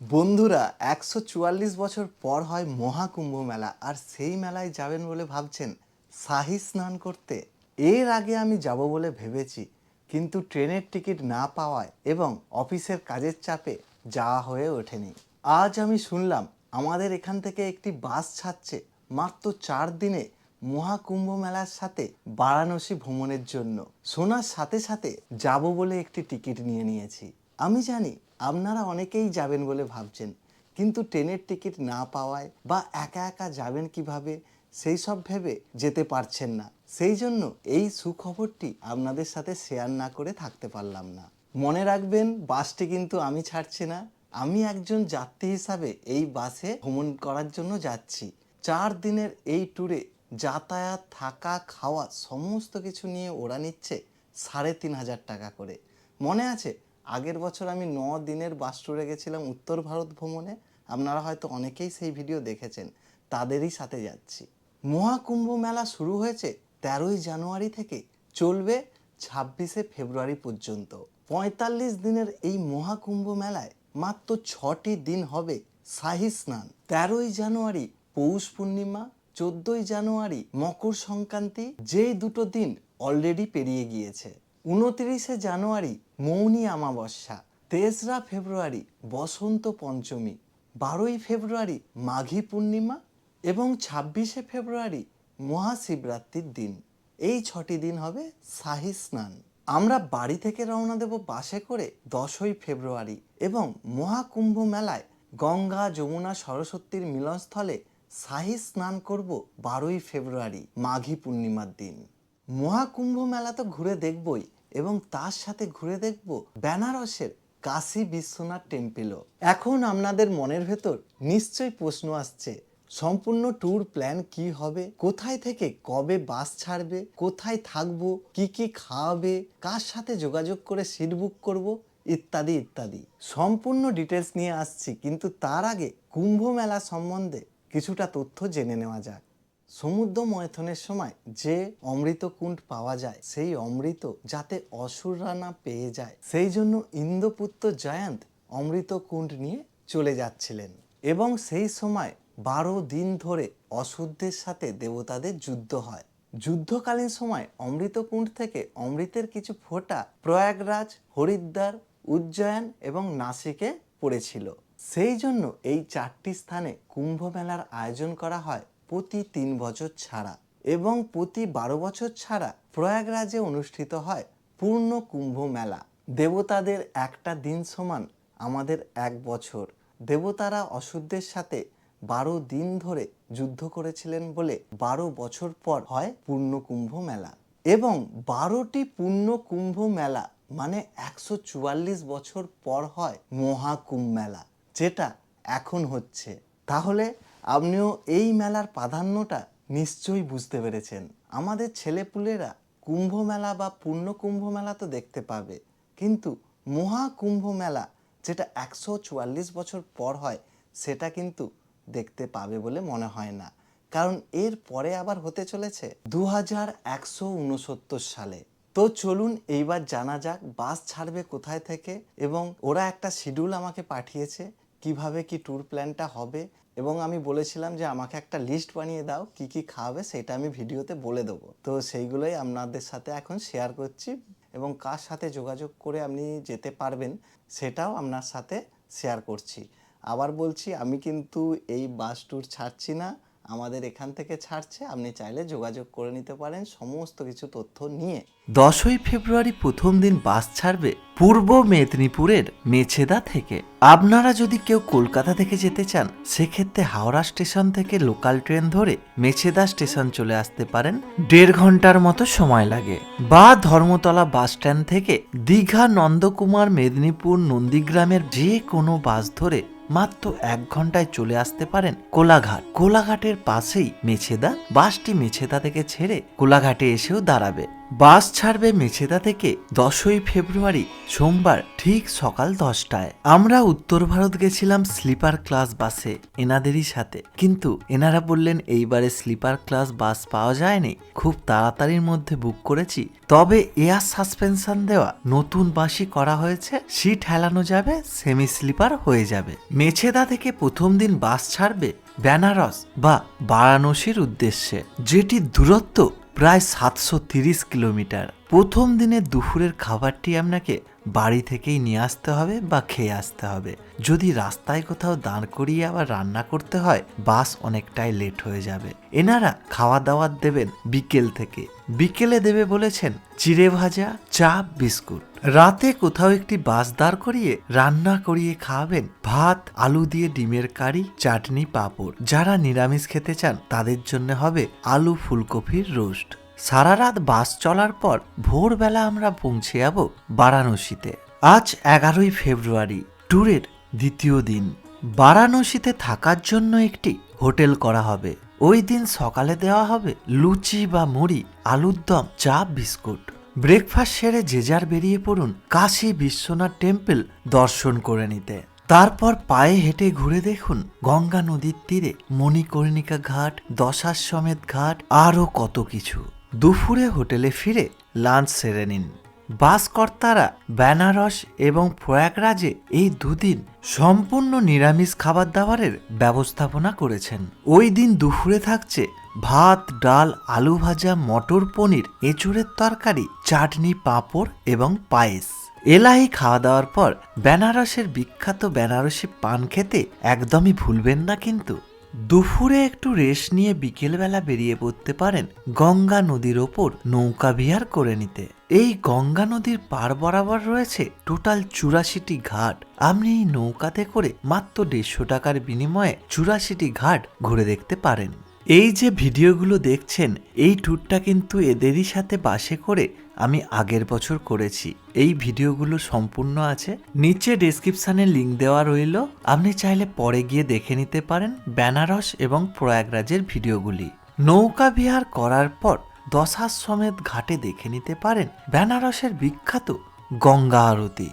বন্ধুরা, একশো চুয়াল্লিশ বছর পর হয় মহাকুম্ভ মেলা, আর সেই মেলায় যাবেন বলে ভাবছেন শাহী স্নান করতে। এর আগে আমি যাব বলে ভেবেছি, কিন্তু ট্রেনের টিকিট না পাওয়ায় এবং অফিসের কাজের চাপে যাওয়া হয়ে ওঠেনি। আজ আমি শুনলাম, আমাদের এখান থেকে একটি বাস ছাড়ছে, মাত্র চার দিনে মহাকুম্ভ মেলার সাথে বারাণসী ভ্রমণের জন্য। শোনার সাথে সাথে যাব বলে একটি টিকিট নিয়ে নিয়েছি। আমি জানি আপনারা অনেকেই যাবেন বলে ভাবছেন, কিন্তু ট্রেনের টিকিট না পাওয়ায় বা একা একা যাবেন কীভাবে সেই সব ভেবে যেতে পারছেন না। সেই জন্য এই সুখবরটি আপনাদের সাথে শেয়ার না করে থাকতে পারলাম না। মনে রাখবেন, বাসটি কিন্তু আমি ছাড়ছি না। আমি একজন যাত্রী হিসাবে এই বাসে ভ্রমণ করার জন্য যাচ্ছি। চার দিনের এই ট্যুরে যাতায়াত, থাকা, খাওয়া সমস্ত কিছু নিয়ে ওরা নিচ্ছে সাড়ে তিন হাজার টাকা করে। মনে আছে আগের বছর আমি ন দিনের বাস ট্যুরে গেছিলাম উত্তর ভারত ভ্রমণে। আপনারা হয়তো অনেকেই সেই ভিডিও দেখেছেন। তাদেরই সাথে যাচ্ছি। মহাকুম্ভ মেলা শুরু হয়েছে তেরোই জানুয়ারি থেকে। চলবে ছাব্বিশে ফেব্রুয়ারি পর্যন্ত। পঁয়তাল্লিশ দিনের এই মহাকুম্ভ মেলায় মাত্র ছটি দিন হবে শাহী স্নান। তেরোই জানুয়ারি পৌষ পূর্ণিমা, চোদ্দই জানুয়ারি মকর সংক্রান্তি, যেই দুটো দিন অলরেডি পেরিয়ে গিয়েছে। উনত্রিশে জানুয়ারি, মৌনী অমাবস্যা, তেসরা ফেব্রুয়ারি, বসন্ত পঞ্চমী, বারোই ফেব্রুয়ারি, মাঘী পূর্ণিমা এবং ছাব্বিশে ফেব্রুয়ারি, মহাশিবরাত্রির দিন। এই ছটি দিন হবে শাহী স্নান। আমরা বাড়ি থেকে রওনা দেব বাসে করে দশই ফেব্রুয়ারি এবং মহাকুম্ভ মেলায় গঙ্গা, যমুনা, সরস্বতীর মিলনস্থলে শাহী স্নান করব বারোই ফেব্রুয়ারি, মাঘী পূর্ণিমার দিন। মহাকুম্ভ মেলা তো ঘুরে দেখবই এবং তার সাথে ঘুরে দেখব বেনারসের কাশী বিশ্বনাথ টেম্পেলও। এখন আপনাদের মনের ভেতর নিশ্চয়ই প্রশ্ন আসছে, সম্পূর্ণ ট্যুর প্ল্যান কি হবে? কোথায় থেকে কবে বাস ছাড়বে? কোথায় থাকব? কি কি খাওয়াবে? কার সাথে যোগাযোগ করে সিট বুক করব? ইত্যাদি ইত্যাদি। সম্পূর্ণ ডিটেলস নিয়ে আসছি, কিন্তু তার আগে কুম্ভ মেলা সম্বন্ধে কিছুটা তথ্য জেনে নেওয়া যাক। সমুদ্র মৈথনের সময় যে অমৃত কুণ্ড পাওয়া যায়, সেই অমৃত যাতে অসুররা না পেয়ে যায়, সেই জন্য ইন্দ্রপুত্র জয়ন্ত অমৃত কুণ্ড নিয়ে চলে যাচ্ছিলেন। এবং সেই সময় বারো দিন ধরে অসুরদের সাথে দেবতাদের যুদ্ধ হয়। যুদ্ধকালীন সময় অমৃতকুণ্ড থেকে অমৃতের কিছু ফোঁটা প্রয়াগরাজ, হরিদ্বার, উজ্জয়ন এবং নাসিকে পড়েছিল। সেই জন্য এই চারটি স্থানে কুম্ভ মেলার আয়োজন করা হয়। প্রতি তিন বছর ছাড়া এবং প্রতি বারো বছর ছাড়া প্রয়াগরাজে অনুষ্ঠিত হয় পূর্ণ কুম্ভ মেলা। দেবতাদের একটা দিন সমান আমাদের এক বছর। দেবতারা অসুরদের সাথে বারো দিন ধরে যুদ্ধ করেছিলেন বলে বারো বছর পর হয় পূর্ণ কুম্ভ মেলা। এবং বারোটি পূর্ণ কুম্ভ মেলা মানে একশো চুয়াল্লিশ বছর পর হয় মহাকুম্ভ মেলা, যেটা এখন হচ্ছে। তাহলে আপনিও এই মেলার প্রাধান্যটা নিশ্চয়ই বুঝতে পেরেছেন। আমাদের ছেলেপুলেরা কুম্ভ মেলা বা পূর্ণ কুম্ভ মেলা তো দেখতে পাবে। কিন্তু মহাকুম্ভ মেলা যেটা একশো চুয়াল্লিশ বছর পর হয়, সেটা কিন্তু দেখতে পাবে বলে মনে হয় না। কারণ এর পরে আবার হতে চলেছে দু হাজার একশো উনসত্তর সালে। তো চলুন এইবার জানা যাক বাস ছাড়বে কোথায় থেকে এবং ওরা একটা শিডিউল আমাকে পাঠিয়েছে, কীভাবে কি ট্যুর প্ল্যানটা হবে এবং আমি বলেছিলাম যে আমাকে একটা লিস্ট বানিয়ে দাও, কি কি খাওয়াবে সেটা আমি ভিডিওতে বলে দেবো। তো সেইগুলোই আপনাদের সাথে এখন শেয়ার করছি এবং কার সাথে যোগাযোগ করে আপনি যেতে পারবেন সেটাও আপনার সাথে শেয়ার করছি। আবার বলছি, আমি কিন্তু এই বাস ট্যুর ছাড়ছি না। আমাদের এখান থেকে ছাড়ছে, আপনি চাইলে যোগাযোগ করে নিতে পারেন সমস্ত কিছু তথ্য নিয়ে। দশই ফেব্রুয়ারি প্রথম দিন বাস ছাড়বে পূর্ব মেদিনীপুরের মেছেদা থেকে। আপনারা যদি কেউ কলকাতা থেকে যেতে চান, সেক্ষেত্রে হাওড়া স্টেশন থেকে লোকাল ট্রেন ধরে মেছেদা স্টেশন চলে আসতে পারেন। দেড় ঘণ্টার মতো সময় লাগে। বা ধর্মতলা বাস স্ট্যান্ড থেকে দীঘা নন্দকুমার মেদিনীপুর নন্দীগ্রামের যে কোনো বাস ধরে মাত্র এক ঘন্টায় চলে আসতে পারেন কোলাঘাট। কোলাঘাটের পাশেই মেছেদা, বাসটি মেছেদা থেকে ছেড়ে কোলাঘাটে এসেও দাঁড়াবে। বাস ছাড়বে মেছেদা থেকে দশই ফেব্রুয়ারি, সোমবার ঠিক সকাল দশটায়। আমরা উত্তর ভারত গেছিলাম স্লিপার ক্লাস বাসে এনাদেরই সাথে। কিন্তু এনারা বললেন, এইবারে স্লিপার ক্লাস বাস পাওয়া যায়নি। খুব তাড়াতাড়ির মধ্যে বুক করেছি। তবে এয়ার সাসপেনশন দেওয়া নতুন বাসই করা হয়েছে। সিট হেলানো যাবে সেমি স্লিপার হয়ে যাবে। মেছেদা থেকে প্রথম দিন বাস ছাড়বে বেনারস বা বারাণসীর উদ্দেশ্যে যেটির দূরত্ব প্রায় সাতশো তিরিশ কিলোমিটার। প্রথম দিনে দুপুরের খাবারটি আপনাকে বাড়ি থেকেই নিয়ে আসতে হবে বা খেয়ে আসতে হবে। যদি রাস্তায় কোথাও দাঁড় করিয়ে আবার রান্না করতে হয়, বাস অনেকটাই লেট হয়ে যাবে। এনারা খাওয়া দাওয়ার দেবেন বিকেল থেকে। বিকেলে দেবে বলেছেন, চিড়ে ভাজা, চা, বিস্কুট। রাতে কোথাও একটি বাস দাঁড় করিয়ে রান্না করিয়ে খাওয়াবেন ভাত, আলু দিয়ে ডিমের কারি, চাটনি, পাঁপড়। যারা নিরামিষ খেতে চান, তাদের জন্য হবে আলু ফুলকপির রোস্ট। সারা রাত বাস চলার পর ভোরবেলা আমরা পৌঁছে যাব বারাণসীতে। আজ এগারোই ফেব্রুয়ারি, ট্যুরের দ্বিতীয় দিন। বারাণসীতে থাকার জন্য একটি হোটেল করা হবে। ওই দিন সকালে দেওয়া হবে লুচি বা মুড়ি, আলুর দম, চা, বিস্কুট। ব্রেকফাস্ট সেরে যে যার বেরিয়ে পড়ুন কাশী বিশ্বনাথ টেম্পল দর্শন করে নিতে। তারপর পায়ে হেঁটে ঘুরে দেখুন গঙ্গা নদীর তীরে মণিকর্ণিকা ঘাট, দশাশ্বমেধ ঘাট, আরও কত কিছু। দুপুরে হোটেলে ফিরে লাঞ্চ সেরে নিন। বাসকর্তারা বেনারস এবং প্রয়াগরাজে এই দুদিন সম্পূর্ণ নিরামিষ খাবার দাবারের ব্যবস্থাপনা করেছেন। ওই দিন দুপুরে থাকছে ভাত, ডাল, আলু ভাজা, মটর পনির, এঁচুড়ের তরকারি, চাটনি, পাঁপড় এবং পায়েস। এলাহি খাওয়া দাওয়ার পর বেনারসের বিখ্যাত বেনারসি পান খেতে একদমই ভুলবেন না কিন্তু। দুপুরে একটু রেস্ট নিয়ে বিকেলবেলা বেরিয়ে পড়তে পারেন গঙ্গা নদীর ওপর নৌকা বিহার করে নিতে। এই গঙ্গা নদীর পার বরাবর রয়েছে টোটাল চুরাশিটি ঘাট। আপনি এই নৌকাতে করে মাত্র দেড়শো টাকার বিনিময়ে চুরাশিটি ঘাট ঘুরে দেখতে পারেন। এই যে ভিডিওগুলো দেখছেন, এই ট্যুরটা কিন্তু এদেরই সাথে বাসে করে আমি আগের বছর করেছি। এই ভিডিওগুলো সম্পূর্ণ আছে, নিচে ডেসক্রিপশানে লিঙ্ক দেওয়া রইল। আপনি চাইলে পরে গিয়ে দেখে নিতে পারেন বেনারস এবং প্রয়াগরাজের ভিডিওগুলি। নৌকা বিহার করার পর দশাশ্বমেধ ঘাটে দেখে নিতে পারেন বেনারসের বিখ্যাত গঙ্গা আরতি।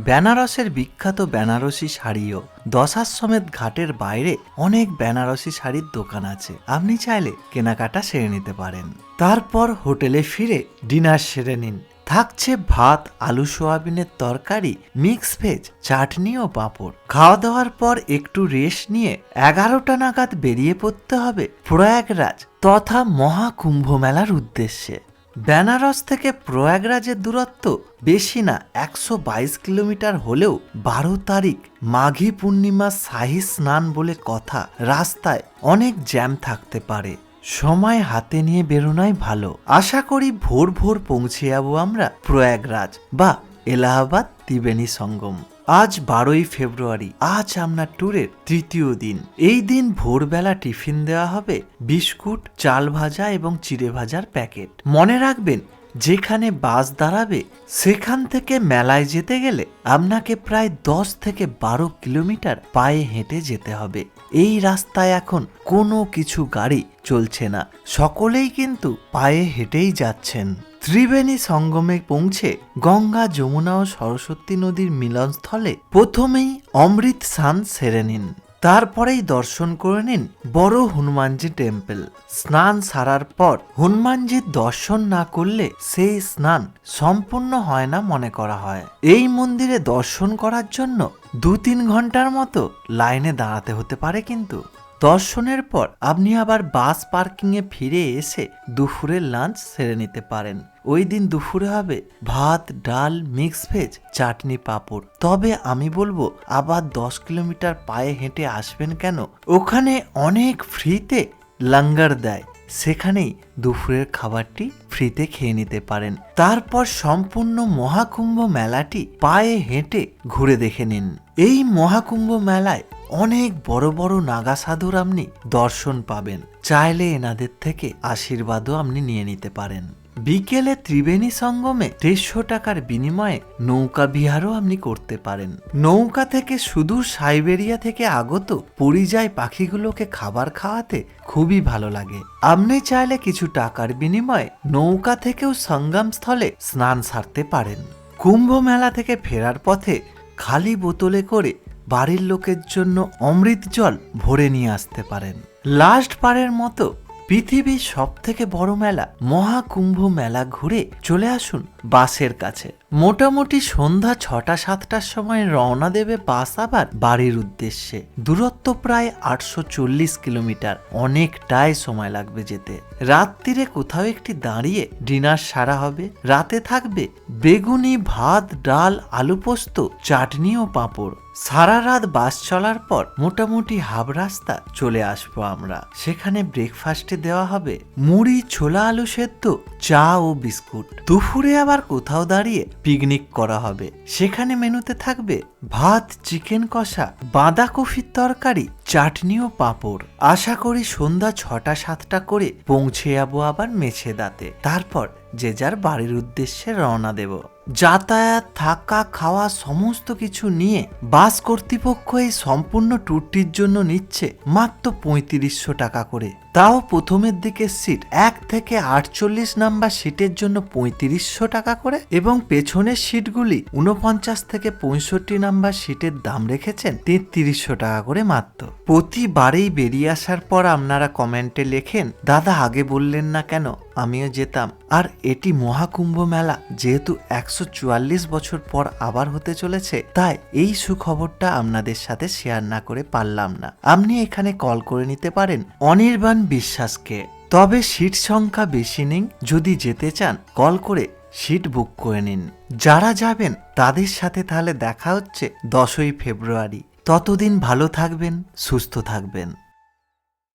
বেনারসের বিখ্যাত বেনারসি শাড়িও দশাশ্বমেধ ঘাটের বাইরে অনেক বেনারসি শাড়ির দোকান আছে। আপনি চাইলে কেনাকাটা সেরে নিতে পারেন। তারপর হোটেলে ফিরে ডিনার সেরে নিন। থাকছে ভাত, আলু সোয়াবিনের তরকারি, মিক্স ভেজ, চাটনি ও পাঁপড়। খাওয়া দাওয়ার পর একটু রেস্ট নিয়ে এগারোটা নাগাদ বেরিয়ে পড়তে হবে প্রয়াগরাজ তথা মহাকুম্ভ মেলার উদ্দেশ্যে। বেনারস থেকে প্রয়াগরাজের দূরত্ব বেশি না একশো বাইশ কিলোমিটার হলেও বারো তারিখ মাঘী পূর্ণিমা শাহী স্নান বলে কথা। রাস্তায় অনেক জ্যাম থাকতে পারে। সময় হাতে নিয়ে বেরোনোই ভালো। আশা করি ভোর ভোর পৌঁছে যাব আমরা প্রয়াগরাজ বা এলাহাবাদ ত্রিবেণী সঙ্গম। আজ বারোই ফেব্রুয়ারি, আজ আমরা ট্যুরের তৃতীয় দিন। এই দিন ভোরবেলা টিফিন দেওয়া হবে, বিস্কুট, চাল ভাজা এবং চিড়ে ভাজার প্যাকেট। মনে রাখবেন যেখানে বাস দাঁড়াবে, সেখান থেকে মেলায় যেতে গেলে আপনাকে প্রায় দশ থেকে বারো কিলোমিটার পায়ে হেঁটে যেতে হবে। এই রাস্তায় এখন কোনো কিছু গাড়ি চলছে না। সকলেই কিন্তু পায়ে হেঁটেই যাচ্ছেন। ত্রিবেণী সঙ্গমে পৌঁছে গঙ্গা, যমুনা ও সরস্বতী নদীর মিলনস্থলে প্রথমেই অমৃত স্নান সেরে নিন। তারপরেই দর্শন করে নিন বড় হনুমানজি টেম্পল। স্নান সারার পর হনুমানজির দর্শন না করলে সেই স্নান সম্পূর্ণ হয় না মনে করা হয়। এই মন্দিরে দর্শন করার জন্য দু তিন ঘণ্টার মতো লাইনে দাঁড়াতে হতে পারে কিন্তু। দর্শনের পর আপনি আবার বাস পার্কিংয়ে ফিরে এসে দুপুরের লাঞ্চ সেরে নিতে পারেন। ওই দিন দুপুরে হবে ভাত, ডাল মিক্স ভেজ চাটনি, পাঁপড়। তবে আমি বলব, আবার দশ কিলোমিটার পায়ে হেঁটে আসবেন কেন? ওখানে অনেক ফ্রিতে লাঙ্গার দেয়। সেখানেই দুপুরের খাবারটি ফ্রিতে খেয়ে নিতে পারেন। তারপর সম্পূর্ণ মহাকুম্ভ মেলাটি পায়ে হেঁটে ঘুরে দেখে নিন। এই মহাকুম্ভ মেলায় অনেক বড় বড় নাগা সাধুর আপনি দর্শন পাবেন। চাইলে এনাদের থেকে আশীর্বাদও আপনি নিয়ে নিতে পারেন। বিকেলে ত্রিবেণী সঙ্গমে দেড়শো টাকার বিনিময়ে নৌকা বিহারও আপনি করতে পারেন। নৌকা থেকে সুদূর সাইবেরিয়া থেকে আগত পরিযায় পাখিগুলোকে খাবার খাওয়াতে খুবই ভালো লাগে। আপনি চাইলে কিছু টাকার বিনিময়ে নৌকা থেকেও সঙ্গম স্থলে স্নান সারতে পারেন। কুম্ভ মেলা থেকে ফেরার পথে খালি বোতলে করে বাড়ির লোকের জন্য অমৃত জল ভরে নিয়ে আসতে পারেন। লাস্ট পারের মতো পৃথিবীর সব থেকে বড় মেলা মহাকুম্ভ মেলা ঘুরে চলে আসুন বাসের কাছে। মোটামুটি সন্ধ্যা ছটা, সাতটার সময় রওনা দেবে বাস আবার বাড়ির উদ্দেশ্যে। দূরত্ব প্রায় আটশো চল্লিশ কিলোমিটার, অনেকটাই সময় লাগবে যেতে। রাত্রিরে কোথাও একটি দাঁড়িয়ে ডিনার সারা হবে, রাতে থাকবে বেগুনি, ভাত, ডাল, আলু পোস্ত, চাটনি ও পাঁপড়। সারা রাত বাস চলার পর মোটামুটি হাফ রাস্তা চলে আসব আমরা। সেখানে ব্রেকফাস্টে দেওয়া হবে মুড়ি, ছোলা আলু সেদ্ধ, চা ও বিস্কুট। দুপুরে আবার কোথাও দাঁড়িয়ে পিকনিক করা হবে। সেখানে মেনুতে থাকবে ভাত চিকেন কষা বাঁধাকপির তরকারি চাটনি ও পাঁপড়। আশা করি সন্ধ্যা ছটা সাতটা করে পৌঁছে যাব আবার মেছেদাতে। তারপর যে যার বাড়ির উদ্দেশ্যে রওনা দেব। যাতায়াত, থাকা, খাওয়া সমস্ত কিছু নিয়ে বাস কর্তৃপক্ষ এই সম্পূর্ণ ট্যুরটির জন্য নিচ্ছে মাত্র পঁয়ত্রিশশো টাকা করে। তাও প্রথমের দিকের সিট এক থেকে আটচল্লিশ নাম্বার সিটের জন্য পঁয়ত্রিশশো টাকা করে এবং পেছনের সিটগুলি উনপঞ্চাশ থেকে পঁয়ষট্টি নাম্বার সিটের দাম রেখেছেন তেত্রিশশো টাকা করে মাত্র। প্রতিবারেই বেরিয়ে আসার পর আপনারা কমেন্টে লেখেন, দাদা, আগে বললেন না কেন? আমিও যেতাম। আর এটি মহাকুম্ভ মেলা, যেহেতু একশো চুয়াল্লিশ বছর পর আবার হতে চলেছে, তাই এই সুখবরটা আপনাদের সাথে শেয়ার না করে পারলাম না। আপনি এখানে কল করে নিতে পারেন অনির্বাণ বিশ্বাসকে। তবে সিট সংখ্যা বেশি নেই, যদি যেতে চান, কল করে সিট বুক করে নিন। যারা যাবেন, তাদের সাথে তাহলে দেখা হচ্ছে দশই ফেব্রুয়ারি। ততদিন ভালো থাকবেন সুস্থ থাকবেন।